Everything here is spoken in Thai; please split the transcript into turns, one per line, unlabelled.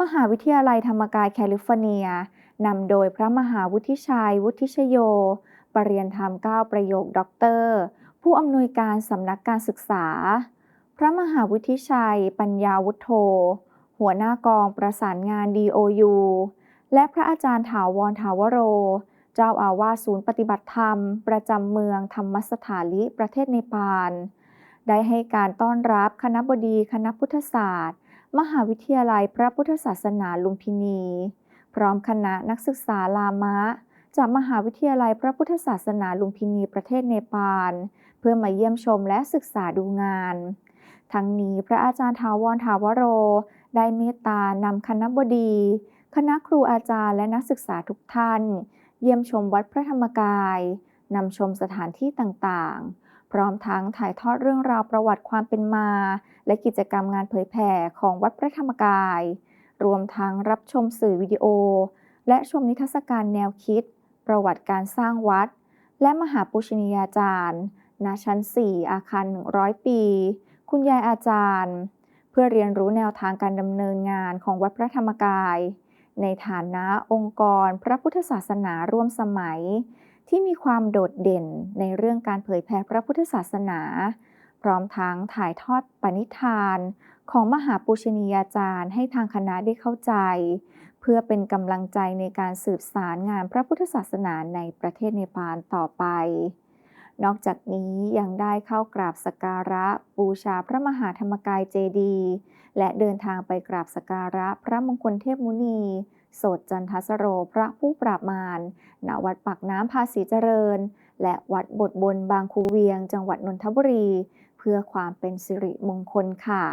มหาวิทยาลัยธรรมกายแคลิฟอร์เนียนำโดยพระมหาวุฒิชัย วุฒิชโย ปรริญญาธรรม9ประโยคด็อกเตอร์ ผู้อำนวยการสำนักการศึกษา พระมหาวุฒิชัย ปัญญาวุฒโธ หัวหน้ากองประสานงาน DOU และพระอาจารย์ถาวรถาวโร เจ้าอาวาสศูนย์ปฏิบัติธรรม ประจำเมืองธรรมสถานลิประเทศเนปาล ได้ให้การต้อนรับคณะบดีคณะพุทธศาสตร์ มหาวิทยาลัยพระพุทธศาสนาลุมพินี พร้อมคณะนักศึกษาลามะ จากมหาวิทยาลัยพระพุทธศาสนาลุมพินีประเทศเนปาล เพื่อมาเยี่ยมชมและศึกษาดูงาน ทั้งนี้พระอาจารย์ถาวรถาวโร ได้เมตตานำคณะบดี คณะครูอาจารย์และนักศึกษาทุกท่าน เยี่ยมชมวัดพระธรรมกาย นำชมสถานที่ต่างๆ พร้อมทั้งถ่ายทอดเรื่องราวประวัติความเป็นมา และกิจกรรมงานเผยแผ่ของวัดพระธรรมกาย รวมทั้งรับชมสื่อวิดีโอ และชมนิทรรศการแนวคิด ประวัติการสร้างวัด และมหาปุชนียาจารย์ณชั้น 4 อาคาร 100 ปี คุณยายอาจารย์ เพื่อเรียนรู้แนวทางการดำเนินงานของวัดพระธรรมกาย ในฐานะองค์กรพระพุทธศาสนาร่วมสมัย ที่มีความโดดเด่นในเรื่องการเผยแผ่พระพุทธศาสนา พร้อมทั้งถ่ายทอดปณิธาน ของมหาปูชนียาจารย์ให้ทางคณะได้เข้าใจ เพื่อเป็นกำลังใจในการสืบสารงานพระพุทธศาสนาในประเทศเนปาลต่อไป นอกจากนี้ยังได้เข้ากราบสักการะบูชาพระมหาธรรมกายเจดีย์และเดินทางไปกราบสักการะพระมงคลเทพมุนี โสดจันทสโรพระผู้ปราบมารณวัดปากน้ำภาษีเจริญ และวัดบทบนบางคูเวียง จังหวัดนนทบุรี เพื่อความเป็นสิริมงคลค่ะ